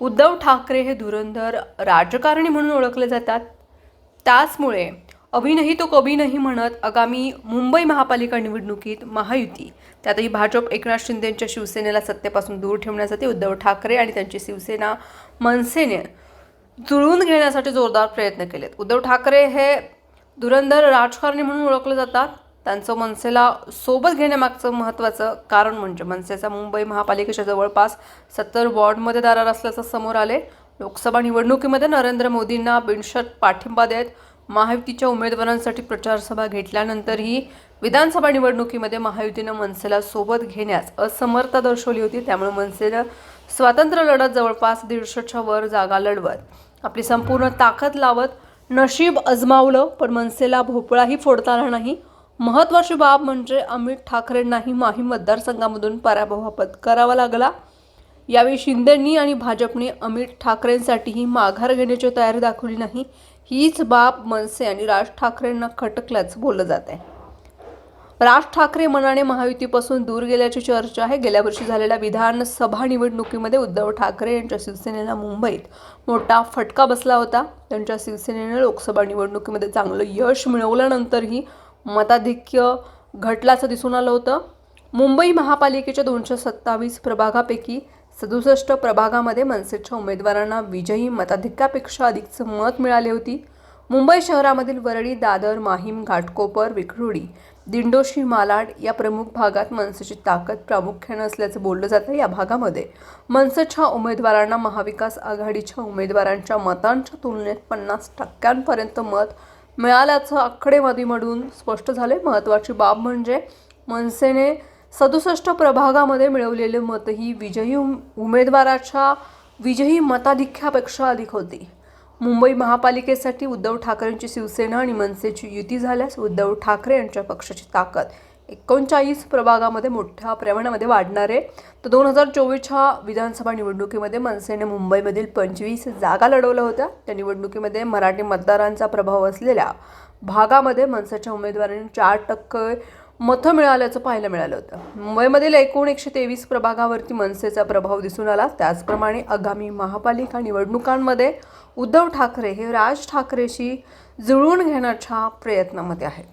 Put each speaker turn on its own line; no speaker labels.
उद्धव ठाकरे हे धुरंधर राजकारणी म्हणून ओळखले जातात. त्याचमुळे अभिनही तो कभी नाही म्हणत आगामी मुंबई महापालिका निवडणुकीत महायुती. त्यातही भाजप एकनाथ शिंदेंच्या शिवसेनेला सत्तेपासून दूर ठेवण्यासाठी उद्धव ठाकरे आणि त्यांची शिवसेना मनसेने जुळवून घेण्यासाठी जोरदार प्रयत्न केलेत. उद्धव ठाकरे हे धुरंधर राजकारणी म्हणून ओळखले जातात. त्यांचं मनसेला सोबत घेण्यामागचं महत्त्वाचं कारण म्हणजे मनसेचा मुंबई महापालिकेच्या जवळपास सत्तर वॉर्डमध्ये दारार असल्याचं समोर आले. लोकसभा निवडणुकीमध्ये नरेंद्र मोदींना बिनशर्त पाठिंबा देत महायुतीच्या उमेदवारांसाठी प्रचारसभा घेतल्यानंतरही विधानसभा निवडणुकीमध्ये महायुतीनं मनसेला सोबत घेण्यास असमर्थता दर्शवली होती. त्यामुळे मनसेनं स्वातंत्र्य लढत जवळपास दीडशेच्या वर जागा लढवत. आपली संपूर्ण ताकद लावत नशीब अजमावलं पण मनसेला भोपळाही फोडता आला नाही. महत्त्वाची बाब म्हणजे अमित ठाकरेंनाही माही मतदारसंघामधून पराभव पत्करावा लागला. यावेळी शिंदेंनी आणि भाजपने अमित ठाकरेंसाठीही माघार घेण्याची तयारी दाखवली नाही. हीच बाब मनसे आणि राज ठाकरेंना खटकल्याचं बोललं जात आहे. राज ठाकरे मनाने महायुतीपासून दूर गेल्याची चर्चा आहे. गेल्या वर्षी झालेल्या विधानसभा निवडणुकीमध्ये उद्धव ठाकरे यांच्या शिवसेनेला मुंबईत मोठा फटका बसला होता. त्यांच्या शिवसेनेने लोकसभा निवडणुकीमध्ये चांगलं यश मिळवल्यानंतरही मताधिक्य घटल्याचं दिसून आलं होतं. मुंबई महापालिकेच्या दोनशे सत्तावीस प्रभागापैकी सदुसष्ट प्रभागामध्ये मनसेच्या उमेदवारांना विजयी मताधिक्यापेक्षा अधिकचं मत मिळाले होती. मुंबई शहरामधील वरळी दादर माहीम घाटकोपर विक्रोळी दिंडोशी मालाड या प्रमुख भागात मनसेची ताकद प्रामुख्यानं असल्याचं बोललं जातं या भागामध्ये. मनसेच्या उमेदवारांना महाविकास आघाडीच्या उमेदवारांच्या मतांच्या तुलनेत पन्नास टक्क्यांपर्यंत मत मिळाल्याचं आकडेवारीमधून स्पष्ट झाले. महत्त्वाची बाब म्हणजे मनसेने सदुसष्ट प्रभागामध्ये मिळवलेले मत ही विजयी उम- उमेदवाराच्या विजयी मताधिक्यापेक्षा अधिक होती. मुंबई महापालिकेसाठी उद्धव ठाकरेंची शिवसेना आणि मनसेची युती झाल्यास उद्धव ठाकरे यांच्या पक्षाची ताकद एकोणचाळीस प्रभागामध्ये मोठ्या प्रमाणामध्ये वाढणार आहे. तर दोन हजार चोवीसच्या विधानसभा निवडणुकीमध्ये मनसेने मुंबईमधील पंचवीस जागा लढवल्या होत्या. त्या निवडणुकीमध्ये मराठी मतदारांचा प्रभाव असलेल्या भागामध्ये मनसेच्या उमेदवारांनी चार टक्के मतं मिळाल्याचं पाहायला मिळालं होतं. मुंबईमधील एकूण एकशे तेवीस प्रभागावरती मनसेचा प्रभाव दिसून आला. त्याचप्रमाणे आगामी महापालिका निवडणुकांमध्ये उद्धव ठाकरे हे राज ठाकरेशी जुळवून घेण्याच्या प्रयत्नामध्ये आहेत.